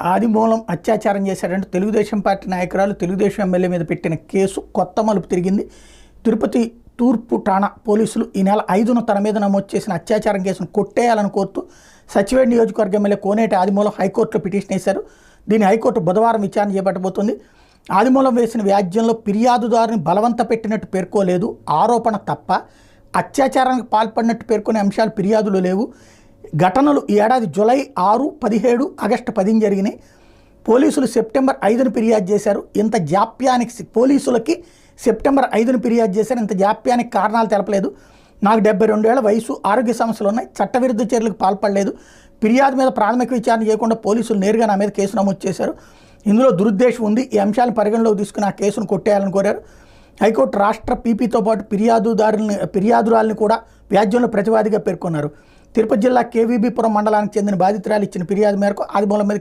ఆదిమూలం అత్యాచారం చేశాడంటే తెలుగుదేశం పార్టీ నాయకురాలు తెలుగుదేశం ఎమ్మెల్యే మీద పెట్టిన కేసు కొత్త మలుపు తిరిగింది. తిరుపతి తూర్పు ఠాణా పోలీసులు ఈ నెల ఐదున తన మీద నమోదు చేసిన అత్యాచారం కేసును కొట్టేయాలని కోరుతూ సచివేడ్ నియోజకవర్గ ఎమ్మెల్యే కోనేటి ఆదిమూలం హైకోర్టులో పిటిషన్ వేశారు. దీన్ని హైకోర్టు బుధవారం విచారణ చేపట్టబోతోంది. ఆదిమూలం వేసిన వ్యాజ్యంలో ఫిర్యాదుదారుని బలవంత పెట్టినట్టు పేర్కోలేదు. ఆరోపణ తప్ప అత్యాచారానికి పాల్పడినట్టు పేర్కొనే అంశాలు ఫిర్యాదులు లేవు. ఘటనలు ఈ ఏడాది జూలై ఆరు పదిహేడు ఆగస్టు పదిని జరిగినాయి. పోలీసులు సెప్టెంబర్ ఐదును ఫిర్యాదు చేశారు. ఇంత జాప్యానికి పోలీసులకి సెప్టెంబర్ ఐదును ఫిర్యాదు చేశారు. ఇంత జాప్యానికి కారణాలు తెలపలేదు. నాకు డెబ్బై రెండేళ్ళ వయసు. ఆరోగ్య సమస్యలు ఉన్నాయి. చట్టవిరుద్ధ చర్యలకు పాల్పడలేదు. ఫిర్యాదు మీద ప్రాథమిక విచారణ చేయకుండా పోలీసులు నేరుగా నా మీద కేసు నమోదు చేశారు. ఇందులో దురుద్దేశం ఉంది. ఈ అంశాలను పరిగణలోకి తీసుకుని ఆ కేసును కొట్టేయాలని కోరారు. హైకోర్టు రాష్ట్ర పీపీతో పాటు ఫిర్యాదుదారుని ఫిర్యాదురాల్ని కూడా వ్యాజ్యంలో ప్రతివాదిగా పేర్కొన్నారు. తిరుపతి జిల్లా కేవీబీపురం మండలానికి చెందిన బాధితురాలు ఇచ్చిన ఫిర్యాదు మేరకు ఆదిమూలం మీద